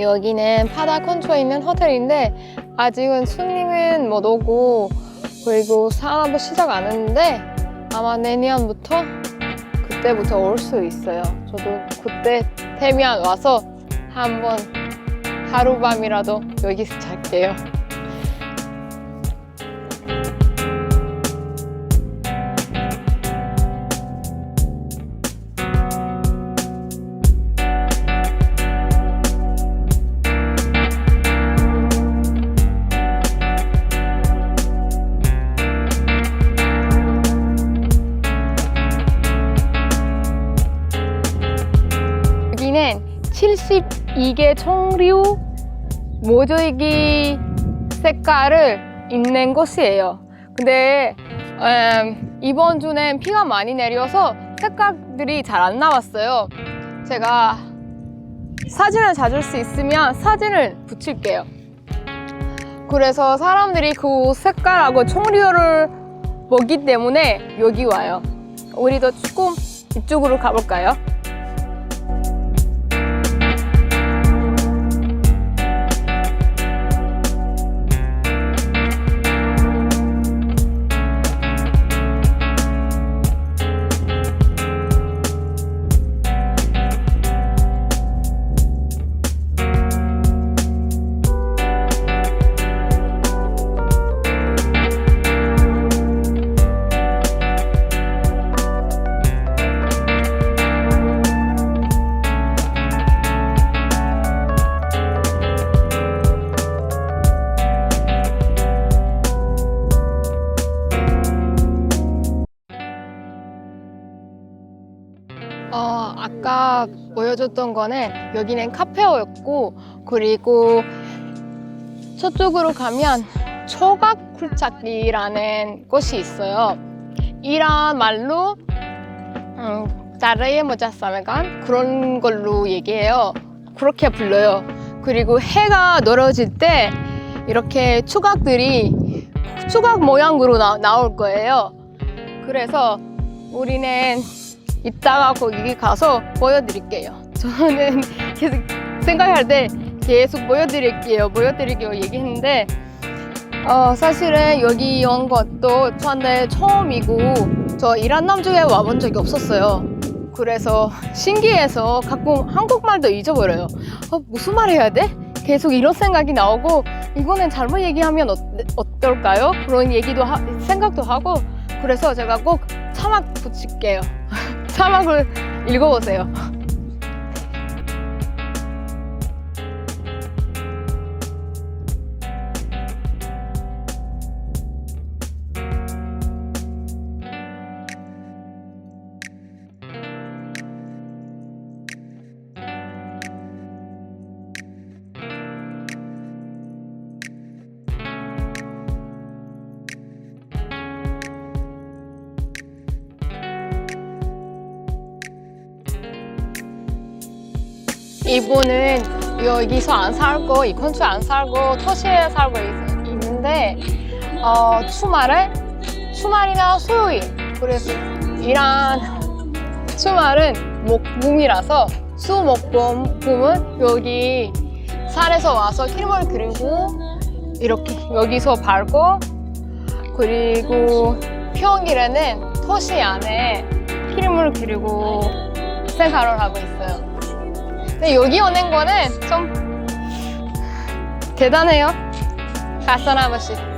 여기는 바다 근처에 있는 호텔인데 아직은 손님은 못 오고 그리고 사업을 시작 안 했는데 아마 내년부터 그때부터 올 수 있어요. 저도 그때 되면 와서 한번 하룻밤이라도 여기서 잘게요. 여기는 72개 총류 모조이기 색깔을 있는 곳이에요. 근데 음, 이번 주는 비가 많이 내려서 색깔들이 잘 안 나왔어요. 제가 사진을 찾을 수 있으면 사진을 붙일게요. 그래서 사람들이 그 색깔하고 총류를 보기 때문에 여기 와요. 우리도 조금 이쪽으로 가볼까요? 아까 보여줬던 거는 여기는 카페였고 그리고 저쪽으로 가면 초각 굴착기라는 곳이 있어요. 이란 말로 음, 자르의 모자사메간 그런 걸로 얘기해요. 그렇게 불러요. 그리고 해가 떨어질 때 이렇게 초각들이 초각 모양으로 나, 나올 거예요. 그래서 우리는 이따가 거기 가서 보여드릴게요. 저는 계속 생각할 때 계속 보여드릴게요. 보여드릴게요. 얘기했는데 어, 사실은 여기 온 것도 저한테 처음이고 저 이란 남쪽에 와본 적이 없었어요. 그래서 신기해서 가끔 한국말도 잊어버려요. 어, 무슨 말 해야 돼? 계속 이런 생각이 나오고 이거는 잘못 얘기하면 어, 어떨까요? 그런 얘기도 하, 생각도 하고 그래서 제가 꼭 사막 붙일게요. 사막을 읽어보세요. 이분은 여기서 안 살고 이 근처에 안 살고 도시에 살고 있, 있는데 어, 주말에 주말이나 수요일 그래서 이란 주말은 목봄이라서 수목봄은 여기 산에서 와서 키림을 그리고 이렇게 여기서 밟고 그리고 평일에는 도시 안에 키림을 그리고 생활을 하고 있어요. 근데 여기 오는 거는 좀 대단해요. 가사나바시.